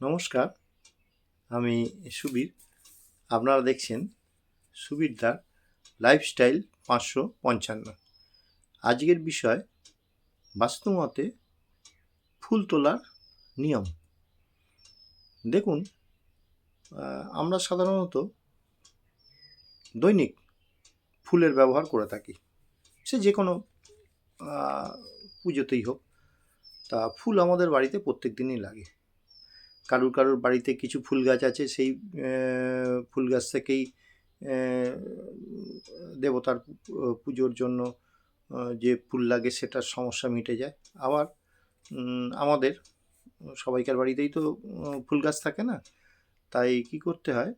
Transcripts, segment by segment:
নমস্কার, আমি সুবীর। আপনারা দেখছেন সুবীরদার লাইফস্টাইল পাঁচশো পঞ্চান্ন। আজকের বিষয় বাস্তুমতে ফুল তোলার নিয়ম। দেখুন আমরা সাধারণত দৈনিক ফুলের ব্যবহার করে থাকি। সে যে কোনো পুজোতেই হোক, তা ফুল আমাদের বাড়িতে প্রত্যেক দিনই লাগে। কারুর কারুর বাড়িতে কিছু ফুল গাছ আছে, সেই ফুল গাছ থেকেই দেবতার পুজোর জন্য যে ফুল লাগে সেটার সমস্যা মিটে যায়। আবার আমাদের, সবাইকার বাড়িতেই তো ফুল গাছ থাকে না? তাই কি করতে হয়?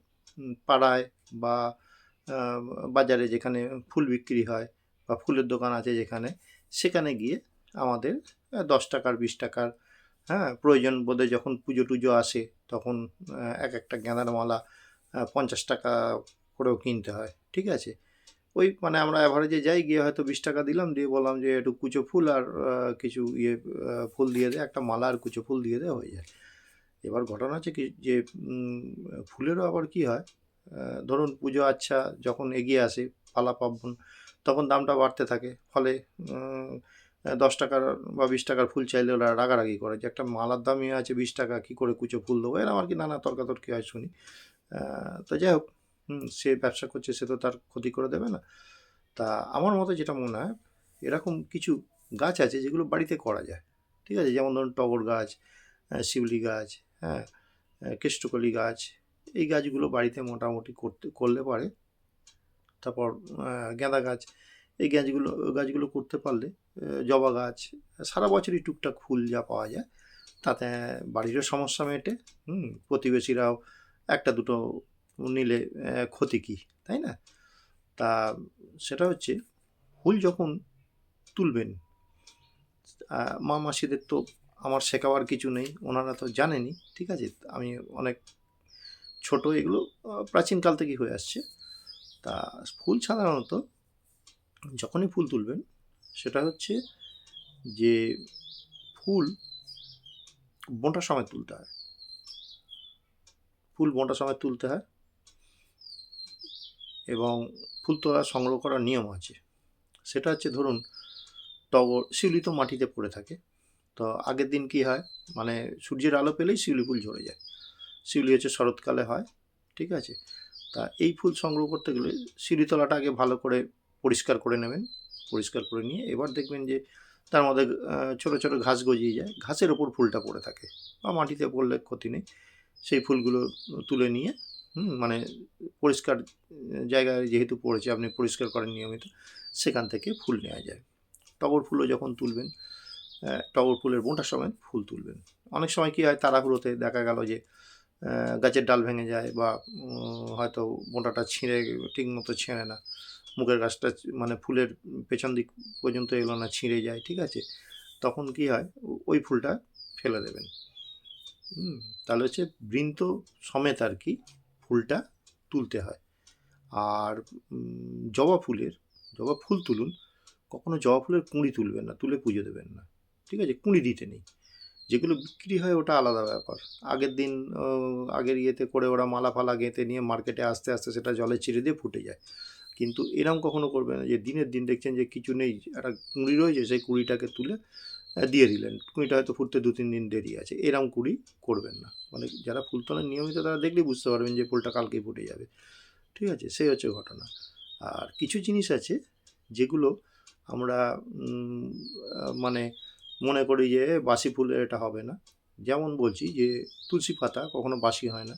পাড়ায় বা বাজারে যেখানে ফুল বিক্রি হয় বা ফুলের দোকান আছে যেখানে, সেখানে গিয়ে আমাদের দশ টাকার, বিশ টাকার হ্যাঁ প্রয়োজন বোধে যখন পুজো টুজো আসে, তখন এক একটা গেঁদার মালা পঞ্চাশ টাকা করেও কিনতে হয়, ঠিক আছে? ওই মানে আমরা অ্যাভারেজে যাই, গিয়ে হয়তো বিশ টাকা দিলাম, দিয়ে বললাম যে একটু কুচো ফুল আর কিছু ইয়ে ফুল দিয়ে দেয় একটা মালা আর কুচো ফুল দিয়ে দে, হয়ে যায়। এবার ঘটনা হচ্ছে কি, যে ফুলেরও আবার কি হয় ধরুন পুজো আচ্ছা যখন এগিয়ে আসে, পালা পার্বণ, তখন দামটা বাড়তে থাকে, ফলে দশ টাকার বা বিশ টাকার ফুল চাইলে ওরা রাগারাগি করে যে একটা মালার দামই আছে বিশ টাকা, কী করে কুচো ফুল দেবো? এরকম আর কি নানা তর্কাতর্কি হয় শুনি। তো যাই হোক সে ব্যবসা করছে, সে তো তার ক্ষতি করে দেবে না। তা আমার মতে যেটা মনে হয়, এরকম কিছু গাছ আছে যেগুলো বাড়িতে করা যায়, ঠিক আছে? যেমন ধরুন টগর গাছ শিউলি গাছ হ্যাঁ কেষ্টকলি গাছ, এই গাছগুলো বাড়িতে মোটামুটি করতে, করলে পারে। তারপর গাঁদা গাছ এই গাছগুলো গাছগুলো করতে পারলে জবা গাছ, সারা বছরই টুকটাক ফুল যা পাওয়া যায়, তাতে বাড়িরও সমস্যা মেটে, হুম, প্রতিবেশীরাও একটা দুটো নিলে ক্ষতি কী, তাই না? তা সেটা হচ্ছে, ফুল যখন তুলবেন মা মাসিদের তো আমার শেখাবার কিছু নেই, ওনারা তো জানেনই ঠিক আছে? আমি অনেক ছোট, এগুলো প্রাচীনকাল থেকেই হয়ে আসছে। তা ফুল সাধারণত যখনই ফুল তুলবেন, সেটা হচ্ছে যে ফুল বোঁটার সময় তুলতে হয়। ফুল বোঁটার সময় তুলতে হয় এবং ফুল তোলা সংগ্রহ করার নিয়ম আছে। সেটা হচ্ছে ধরুন টগর শিউলি তো মাটিতে পড়ে থাকে। তো আগের দিন কি হয়? মানে সূর্যের আলো পেলেই শিউলি ফুল ঝরে যায়। শিউলি হচ্ছে শরৎকালে হয়, ঠিক আছে? তা এই ফুল সংগ্রহ করতে গেলে শিউলি শিউলিতলাটা আগে ভালো করে পরিষ্কার করে নেবেন, পরিষ্কার করে নিয়ে এবার দেখবেন যে তার মধ্যে ছোটো ছোট ঘাস গজিয়ে যায়, ঘাসের ওপর ফুলটা পড়ে থাকে বা মাটিতে পড়লে ক্ষতি নেই। সেই ফুলগুলো তুলে নিয়ে মানে পরিষ্কার জায়গায় যেহেতু পড়েছে, আপনি পরিষ্কার করেন নিয়মিত, সেখান থেকে ফুল নেওয়া যায়। টগর ফুলও যখন তুলবেন টগর ফুলের বোঁটার সময় ফুল তুলবেন। অনেক সময় কী হয়, তাড়াহুড়োতে দেখা গেল যে গাছের ডাল ভেঙে যায় বা হয়তো বোঁটাটা ছিঁড়ে ঠিক মতো ছেঁড়ে না। মুখের গাছটা মানে ফুলের পেছন দিক পর্যন্ত এলো না ছিঁড়ে যায়, ঠিক আছে? তখন কি হয়? ওই ফুলটা ফেলে দেবেন। তাহলে হচ্ছে বৃন্ত সমেত আর কি ফুলটা তুলতে হয়। আর জবা ফুলের, জবা ফুল তুলুন, কখনো জবা ফুলের কুঁড়ি তুলবেন না, তুলে পুজো দেবেন না, ঠিক আছে? কুঁড়ি দিতে নেই। যেগুলো বিক্রি হয় ওটা আলাদা ব্যাপার। আগের দিন আগের ইয়েতে করে ওরা মালা ফালা গেঁথে নিয়ে মার্কেটে আস্তে আস্তে সেটা জলে ছিঁড়ে দিয়ে ফুটে যায়। কিন্তু এরম কখনো করবে না যে দিনের দিন দেখছেন যে কিছু নেই, একটা কুঁড়ি রয়েছে, সেই কুড়িটাকে তুলে দিয়ে দিলেন। কুঁড়িটা হয়তো ফুটতে দু, তিন দিন দেরি আছে। এরম কুড়ি করবেন না। মানে যারা ফুল তোলেন, নিয়মিত তারা দেখলেই বুঝতে পারবেন যে ফুলটা কালকেই ফুটে যাবে। ঠিক আছে? সেই হচ্ছে ঘটনা। আর কিছু জিনিস আছে যেগুলো আমরা মানে মনে করি যে বাসি ফুলে এটা হবে না। যেমন বলছি যে তুলসী পাতা কখনো বাসি হয় না।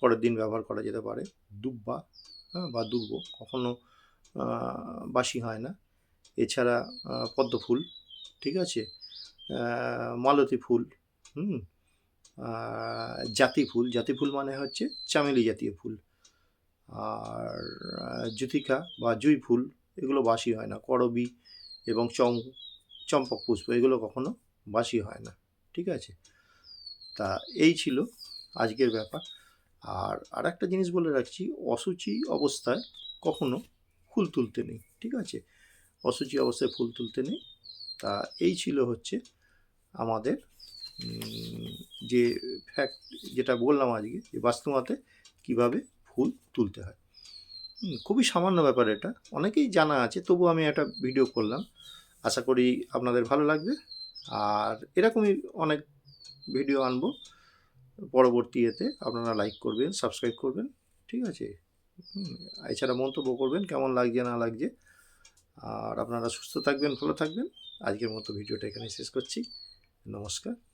পরের দিন ব্যবহার করা যেতে পারে। দুব্বা বা দুর্ব কখনো বাসি হয় না। এছাড়া পদ্ম ফুল, ঠিক আছে? মালতী ফুল, হুম? জাতি ফুল জাতি ফুল মানে হচ্ছে চামেলি জাতীয় ফুল। আর জ্যোতিকা বা জুঁই ফুল, এগুলো বাসি হয় না। করবি এবং চম চম্পক পুষ্প, এগুলো কখনো বাসি হয় না, ঠিক আছে? তা এই ছিল আজকের ব্যাপার। আর আর একটা জিনিস বলে রাখছি, অসুচি অবস্থায় কখনো ফুল তুলতে নেই, ঠিক আছে? অসুচি অবস্থায় ফুল তুলতে নেই। তা এই ছিল হচ্ছে আমাদের যে ফ্যাক্ট যেটা বললাম আজকে, যে বাস্তুমাতে কীভাবে ফুল তুলতে হয়। খুবই সামান্য ব্যাপার এটা। অনেকেই জানা আছে তবু আমি একটা ভিডিও করলাম। আশা করি আপনাদের ভালো লাগবে। আর এরকমই অনেক ভিডিও আনব। পরবর্তী এতে আপনারা লাইক করবেন সাবস্ক্রাইব করবেন, ঠিক আছে? এছাড়া মন্তব্য করবেন, কেমন লাগছে, না লাগছে। আর আপনারা সুস্থ থাকবেন, ভালো থাকবেন। আজকের মতো ভিডিওটা এখানে শেষ করছি। নমস্কার।